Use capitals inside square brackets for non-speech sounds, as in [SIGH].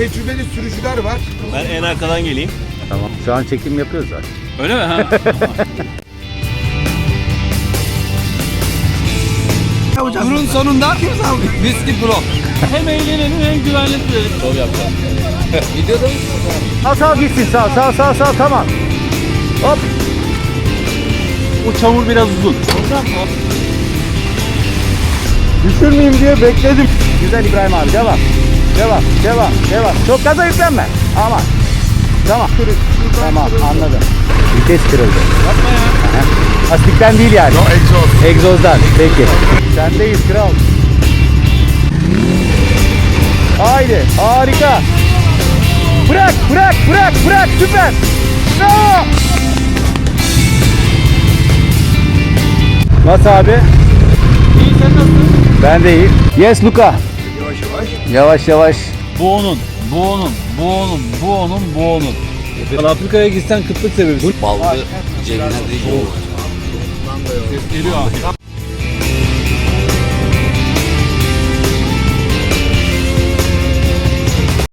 tecrübeli sürücüler var. Ben en arkadan geleyim. Tamam. Şu an çekim yapıyoruz zaten. Öyle mi? Ha? Bunun sonunda Viski Pro. hem eğlenelim hem güvenli sürelim. Şov yapacağım. [LAUGHS] Sağ sağ gitsin sağ sağ sağ sağ tamam. Hop. Bu çamur biraz uzun. Düşürmeyeyim diye bekledim. Güzel İbrahim abi devam. Devam devam devam. Çok gaza yüklenme. Aman. Tamam. Tamam anladım. Vites kırıldı. Yapma ya. Aha. Lastikten değil yani. O egzoz. Egzozdan. Peki. Sendeyiz kral. Haydi. Harika. Bırak, bırak, bırak, bırak. Süper. Bravo. Nasıl abi? İyi sen nasılsın? Ben de iyi. Yes Luka. Yavaş yavaş. Yavaş. Bu onun, bu onun, bu onun, bu onun, bu onun. Afrika'ya gitsen kıtlık sebebi. Ballı cebine değiyor. Ses geliyor ha.